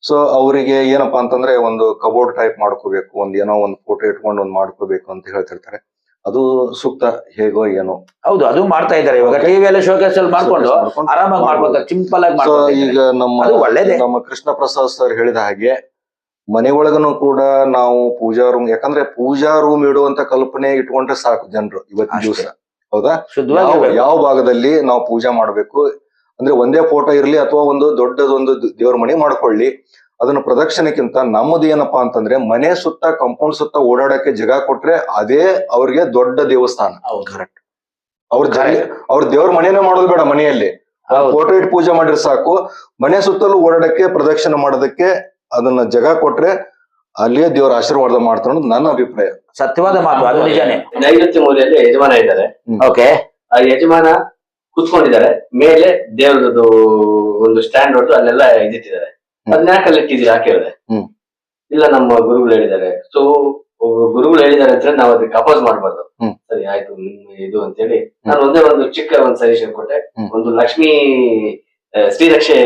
ಸೊ ಅವರಿಗೆ ಏನಪ್ಪಾ ಅಂತಂದ್ರೆ ಒಂದು ಕಬೋರ್ಡ್ ಟೈಪ್ ಮಾಡ್ಕೋಬೇಕು ಒಂದ್ ಏನೋ ಒಂದು ಫೋಟೋ ಇಟ್ಕೊಂಡು ಒಂದು ಮಾಡ್ಕೋಬೇಕು ಅಂತ ಹೇಳ್ತಿರ್ತಾರೆ. ಅದು ಸೂಕ್ತ ಹೇಗೋ ಏನೋ. ಹೌದು ಅದು ಮಾಡ್ತಾ ಇದ್ದಾರೆ. ಇವಾಗ. ಟಿವಿಯಲ್ಲಿ ಶೋಕೇಸ್ ಅಲ್ಲಿ ಮಾಡ್ಕೊಂಡು ಆರಾಮಾಗಿ ಮಾಡ್ಕೊತಾರೆ ಸಿಂಪಲ್ ಆಗಿ ಈಗ ನಮ್ಮ ಒಳ್ಳೇದೇ. ನಮ್ಮ ಕೃಷ್ಣ ಪ್ರಸಾದ್ ಸರ್ ಹೇಳಿದ ಹಾಗೆ ಮನೆ ಒಳಗನು ಕೂಡ ನಾವು ಪೂಜಾ ರೂಮ್ ಯಾಕಂದ್ರೆ ಪೂಜಾ ರೂಮ್ ಇಡುವಂತ ಕಲ್ಪನೆ ಇಟ್ಕೊಂಡ್ರೆ ಸಾಕು ಜನರು ಇವತ್ತಿನ. ದಿವಸ. ಹೌದಾ? ಯಾವ ಭಾಗದಲ್ಲಿ ನಾವು ಪೂಜೆ ಮಾಡಬೇಕು ಅಂದ್ರೆ ಒಂದೇ ಫೋಟೋ ಇರ್ಲಿ ಅಥವಾ ಒಂದು ದೊಡ್ಡದೊಂದು ದೇವ್ರ ಮನೆ ಮಾಡ್ಕೊಳ್ಳಿ. ಅದನ್ನ ಪ್ರದಕ್ಷಿಣಕ್ಕಿಂತ ನಮ್ಮದು ಏನಪ್ಪಾ ಅಂತಂದ್ರೆ ಮನೆ ಸುತ್ತ ಕಾಂಪೌಂಡ್ ಸುತ್ತ ಓಡಾಡಕ್ಕೆ ಜಗ ಕೊಟ್ರೆ ಅದೇ ಅವ್ರಿಗೆ ದೊಡ್ಡ ದೇವಸ್ಥಾನ. ಹೌದು. ಅವ್ರ ಅವ್ರ ದೇವ್ರ ಮನೇನೆ ಮಾಡೋದು ಬೇಡ ಮನೆಯಲ್ಲಿ. ಫೋಟೋ ಇಟ್ಟು ಪೂಜೆ ಮಾಡಿದ್ರೆ ಸಾಕು. ಮನೆ ಸುತ್ತಲೂ ಓಡಾಡಕ್ಕೆ ಪ್ರದಕ್ಷಿಣೆ ಮಾಡೋದಕ್ಕೆ ಅದನ್ನ ಜಾಗ ಕೊಟ್ರೆ ಅಲ್ಲಿಯೇ ದೇವರ ಆಶೀರ್ವಾದ ಮಾಡ್ತಾರೆ ಅನ್ನೋದು ನನ್ನ ಅಭಿಪ್ರಾಯ. ಸತ್ಯವಾದ ಮಾತು. ಅದು ನಿಜಾನೇ. ನೈಋತ್ಯ ಮೂಲೆಯಲ್ಲಿ ಯಜಮಾನ ಇದ್ದಾರೆ. ಓಕೆ ಆ ಯಜಮಾನ ಕುತ್ಕೊಂಡಿದ್ದಾರೆ. ಮೇಲೆ ದೇವ್ರದ್ದು ಒಂದು ಸ್ಟ್ಯಾಂಡ್ ಹೊಡೆದು ಅಲ್ಲೆಲ್ಲ ಇದಿಟ್ಟಿದ್ದಾರೆ. ಅದನ್ನ ಯಾಕೆ ಇಟ್ಟಿದ್ದೀರಾ ಕೇಳಿದೆ ಹ್ಮ್. ಇಲ್ಲ ನಮ್ಮ ಗುರುಗಳು ಹೇಳಿದ್ದಾರೆ. ಸೊ ಗುರುಗಳು ಹೇಳಿದ್ದಾರೆ ಅಂತ ನಾವು ಅದಕ್ಕೆ ಅಪೋಸ್ ಮಾಡಬಾರ್ದು. ಸರಿ ಆಯ್ತು ಇದು ಅಂತ ಹೇಳಿ ನಾನು ಒಂದೇ ಒಂದು ಚಿಕ್ಕ ಒಂದು ಸಜೆಷನ್ ಕೊಟ್ಟೆ. ಒಂದು ಲಕ್ಷ್ಮೀ ಶ್ರೀರಕ್ಷೆ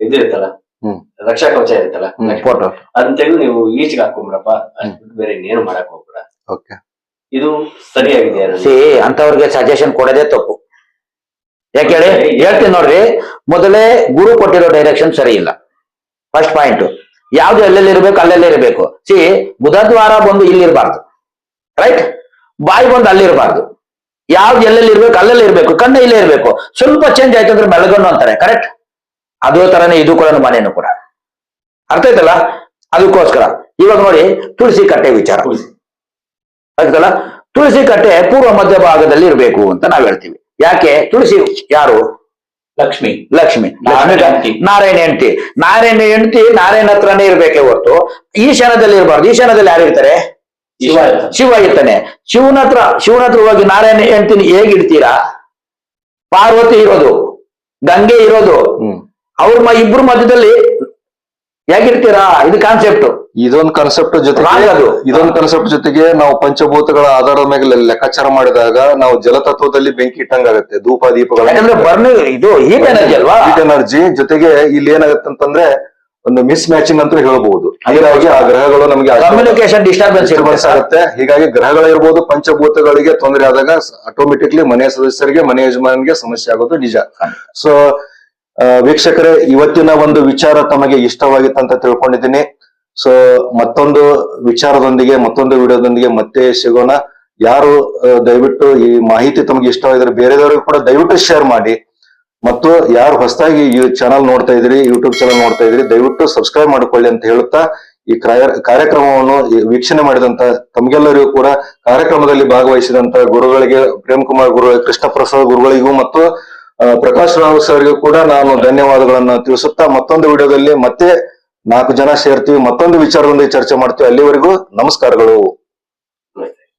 ಇದಿರುತ್ತಲ್ಲ. ರಕ್ಷಾ ಕವಚ ಇರುತ್ತಲ್ಲ? ಅದನ್ನ ತೆಗೆದು ನೀವು ಈಚೆಗೆ ಹಾಕೊಂಬಿಡಪ್ಪ. ಅಷ್ಟು ಬೇರೆ ಇನ್ನೇನು ಮಾಡಕ್ ಹೋಗ್ಬೇಡ. ಓಕೆ ಇದು ಸರಿಯಾಗಿದೆ. ಸಿ ಅಂತವ್ರಿಗೆ ಸಜೆಷನ್ ಕೊಡೋದೇ ತಪ್ಪು. ಯಾಕೆ ಹೇಳಿ? ಹೇಳ್ತೀನಿ ನೋಡ್ರಿ ಮೊದಲೇ ಗುರು ಕೊಟ್ಟಿರೋ ಡೈರೆಕ್ಷನ್ ಸರಿ ಇಲ್ಲ. ಫಸ್ಟ್ ಪಾಯಿಂಟ್ ಯಾವ್ದು ಎಲ್ಲೆಲ್ಲಿ ಇರಬೇಕು ಅಲ್ಲೆಲ್ಲೇ ಇರಬೇಕು. ಸಿ ಬುಧದ್ವಾರ ಬಂದು ಇಲ್ಲಿ ಇರಬಾರ್ದು. ರೈಟ್ ಬಾಯಿ ಬಂದು ಅಲ್ಲಿರಬಾರ್ದು ಯಾವ್ದು ಎಲ್ಲೆಲ್ಲಿ ಇರ್ಬೇಕು ಅಲ್ಲೆಲ್ಲಿ ಇರ್ಬೇಕು. ಕಣ್ಣ ಇಲ್ಲೇ ಇರ್ಬೇಕು. ಸ್ವಲ್ಪ ಚೇಂಜ್ ಆಯ್ತು ಅಂದ್ರೆ ಬೆಳಗನ್ನು ಅಂತಾರೆ ಕರೆಕ್ಟ್ ಅದೇ ತರನೇ ಇದು ಕೂಡ ಮನೇನು ಕೂಡ. ಅರ್ಥ ಆಯ್ತಲ್ಲ? ಅದಕ್ಕೋಸ್ಕರ. ಇವಾಗ ನೋಡಿ ತುಳಸಿ ಕಟ್ಟೆ ವಿಚಾರ. ತುಳಸಿ. ಆಯ್ತಲ್ಲ ತುಳಸಿ ಕಟ್ಟೆ ಪೂರ್ವ ಮಧ್ಯ ಭಾಗದಲ್ಲಿ ಇರಬೇಕು ಅಂತ ನಾವ್ ಹೇಳ್ತೀವಿ. ಯಾಕೆ? ತುಳಸಿ ಯಾರು? ಲಕ್ಷ್ಮಿ. ಲಕ್ಷ್ಮಿ. ನಾರಾಯಣ ಲಕ್ಷ್ಮಿ ಹೆಂಡ್ತಿ. ನಾರಾಯಣ ಹೆಂಡತಿ. ನಾರಾಯಣ ಹೆಂಡತಿ ನಾರಾಯಣ ಹತ್ರನೇ ಇರ್ಬೇಕೆ ಹೊರತು. ಈಶಾನದಲ್ಲಿ ಇರಬಾರ್ದು. ಈಶಾನದಲ್ಲಿ ಯಾರು ಇರ್ತಾರೆ? ಶಿವ. ಶಿವ ಇರ್ತಾನೆ. ಶಿವನ ಹತ್ರ ಶಿವನ ಹತ್ರ ಹೋಗಿ ನಾರಾಯಣ ಹೆಂಡತಿನ ಹೇಗಿಡ್ತೀರಾ ಪಾರ್ವತಿ ಇರೋದು ಗಂಗೆ ಇರೋದು ಅವ್ರ ಇಬ್ರು ಮಧ್ಯದಲ್ಲಿ ಹೇಗಿರ್ತೀರಾ? ಇದು ಕಾನ್ಸೆಪ್ಟ್ ಇದೊಂದು ಕಾನ್ಸೆಪ್ಟ್ ಜೊತೆಗೆ ಅದು. ಇದೊಂದು ಕಾನ್ಸೆಪ್ಟ್ ಜೊತೆಗೆ ನಾವು ಪಂಚಭೂತಗಳ ಆಧಾರದ ಮೇಲೆ ಲೆಕ್ಕಾಚಾರ ಮಾಡಿದಾಗ ನಾವು ಜಲತತ್ವದಲ್ಲಿ ಬೆಂಕಿ ಇಟ್ಟಂಗಾಗತ್ತೆ ಧೂಪ ದೀಪಗಳ. ಯಾಕಂದ್ರೆ ಬರ್ನ್ ಇದು ಹೀಟ್ ಎನರ್ಜಿ ಅಲ್ವಾ? ಎನರ್ಜಿ ಜೊತೆಗೆ ಇಲ್ಲಿ ಏನಾಗುತ್ತೆ ಅಂತಂದ್ರೆ ಒಂದು ಮಿಸ್ ಮ್ಯಾಚಿಂಗ್ ಅಂತ ಹೇಳಬಹುದು ಹೀಗಾಗಿ ಆ ಗ್ರಹಗಳು ನಮಗೆ ಕಮ್ಯುನಿಕೇಶನ್ ಡಿಸ್ಟರ್ಬೆನ್ಸ್ ಡಿಸ್ಟರ್ಬೆನ್ಸ್ ಆಗುತ್ತೆ ಹೀಗಾಗಿ ಗ್ರಹಗಳಿರ್ಬೋದು ಪಂಚಭೂತಗಳಿಗೆ ತೊಂದರೆ ಆದಾಗ ಆಟೋಮೆಟಿಕ್ಲಿ ಮನೆಯ ಸದಸ್ಯರಿಗೆ ಮನೆ ಯಜಮಾನಿಗೆ ಸಮಸ್ಯೆ ಆಗೋದು ನಿಜ. ಸೊ ವೀಕ್ಷಕರೇ, ಇವತ್ತಿನ ಒಂದು ವಿಚಾರ ತಮಗೆ ಇಷ್ಟವಾಗಿತ್ತಂತ ತಿಳ್ಕೊಂಡಿದ್ದೀನಿ. ಸೊ ಮತ್ತೊಂದು ವಿಚಾರದೊಂದಿಗೆ, ಮತ್ತೊಂದು ವಿಡಿಯೋದೊಂದಿಗೆ ಮತ್ತೆ ಸಿಗೋಣ. ಯಾರು ದಯವಿಟ್ಟು ಈ ಮಾಹಿತಿ ತಮಗೆ ಇಷ್ಟವಾಗಿದ್ರೆ ಬೇರೆದವರಿಗೂ ಕೂಡ ದಯವಿಟ್ಟು ಶೇರ್ ಮಾಡಿ. ಮತ್ತು ಯಾರು ಹೊಸದಾಗಿ ಈ ಚಾನಲ್ ನೋಡ್ತಾ ಇದ್ರಿ ಯೂಟ್ಯೂಬ್ ಚಾನಲ್ ನೋಡ್ತಾ ಇದ್ರಿ ದಯವಿಟ್ಟು ಸಬ್ಸ್ಕ್ರೈಬ್ ಮಾಡ್ಕೊಳ್ಳಿ ಅಂತ ಹೇಳುತ್ತಾ ಈ ಕಾರ್ಯ- ಕಾರ್ಯಕ್ರಮವನ್ನು ವೀಕ್ಷಣೆ ಮಾಡಿದಂತ ತಮಗೆಲ್ಲರಿಗೂ ಕೂಡ ಕಾರ್ಯಕ್ರಮದಲ್ಲಿ ಭಾಗವಹಿಸಿದಂತ ಗುರುಗಳಿಗೆ ಪ್ರೇಮ್ ಕುಮಾರ್ ಗುರು ಕೃಷ್ಣ ಪ್ರಸಾದ್ ಗುರುಗಳಿಗೂ ಮತ್ತು ಪ್ರಕಾಶ್ ರಾವ್ ಸರ್ಗೂ ಕೂಡ ನಾನು ಧನ್ಯವಾದಗಳನ್ನ ತಿಳಿಸುತ್ತಾ ಮತ್ತೊಂದು ವಿಡಿಯೋದಲ್ಲಿ ಮತ್ತೆ ನಾಲ್ಕು ಜನ ಸೇರ್ತೀವಿ, ಮತ್ತೊಂದು ವಿಚಾರದೊಂದಿಗೆ ಚರ್ಚೆ ಮಾಡ್ತೀವಿ. ಅಲ್ಲಿವರೆಗೂ ನಮಸ್ಕಾರಗಳು.